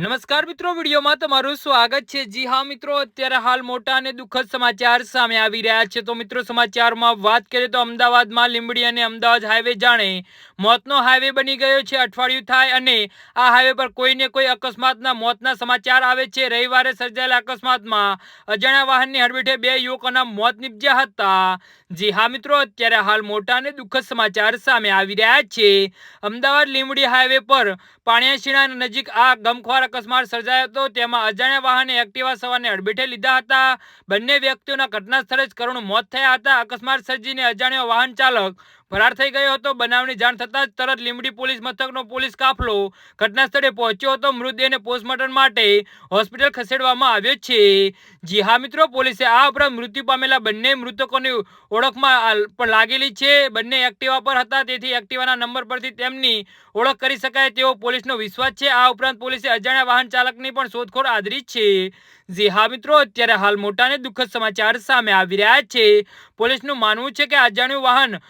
નમસ્કાર મિત્રો, વિડીયોમાં તમારું સ્વાગત છે. જી હા મિત્રો, અત્યારે હાલ મોટા અને દુઃખદ સમાચાર સામે આવી રહ્યા છે. તો મિત્રો, સમાચારમાં વાત કરીએ તો અમદાવાદમાં લીંબડી અને અમદાવાદ હાઈવે જાણે મોતનો હાઈવે બની ગયો છે, અઠવાડિયું થાય અને આ હાઈવે પર કોઈને કોઈ અકસ્માતના મોતના સમાચાર આવે છે. રવિવારે સર્જાયેલા અકસ્માતમાં અજાણ્યા વાહનની હડબેઠે બે યુવકોના મોત નીપજ્યા હતા. જી હા મિત્રો, અત્યારે હાલ મોટા અને દુઃખદ સમાચાર સામે આવી રહ્યા છે. અમદાવાદ લીંબડી હાઈવે પર પાણિયાશીણા નજીક આ ગમખ્વાર અકસ્માત સર્જાયો હતો. તેમાં અજાણ્યા વાહને એક્ટિવા સવારને અડબેટે લીધા હતા. બંને વ્યક્તિઓના ઘટના સ્થળે જ કરુણ મોત થયા હતા. અકસ્માત સર્જીને અજાણ્યો વાહન ચાલક ફરાર થઈ ગયો હતો. બનાવની જાણ થતાં જ તરત લીંબડી પોલીસ મથકનો પોલીસ કાફલો ઘટના સ્થળે પહોંચ્યો હતો. મૃતદેહને પોસ્ટમોર્ટમ માટે હોસ્પિટલ ખસેડવામાં આવ્યો છે. જી હા મિત્રો, પોલીસે આ ઉપરાંત મૃત્યુ પામેલા બંને મૃતકોની ઓળખમાં પણ લાગેલી છે. બંને એક્ટિવા પર હતા, તેથી એક્ટિવાના નંબર પરથી તેમની ઓળખ કરી શકાય તેવો પોલીસનો વિશ્વાસ છે. આ ઉપરાંત પોલીસે અજાણ્યા વાહન ચાલકની પણ શોધખોળ આદરી છે. જી હા મિત્રો, અત્યારે હાલ મોટા અને દુઃખદ સમાચાર સામે આવી રહ્યા છે. પોલીસનું માનવું છે કે અજાણ્યું વાહન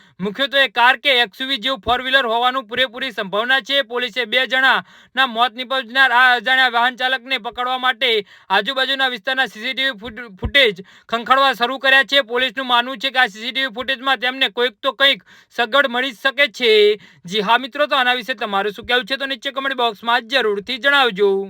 મુખ્યત્વે કાર કે એક્સયુવી જેવું ફોર વ્હીલર હોવાનું પૂરેપૂરી સંભાવના છે. પોલીસે બે જણાના મોત નિપજનાર આ અજાણ્યા વાહન ચાલકને પકડવા માટે આજુબાજુના વિસ્તારના સીસીટીવી ફૂટેજ ખંખાડવા શરૂ કર્યા છે. પોલીસનું માનવું છે કે આ સીસીટીવી ફૂટેજમાં તેમને કોઈક તો કંઈક સગવડ મળી શકે છે. જી હા મિત્રો, તો આના વિશે તમારું શું કહેવું છે? તો નીચે કમેન્ટ બોક્સમાં જરૂરથી જણાવજો.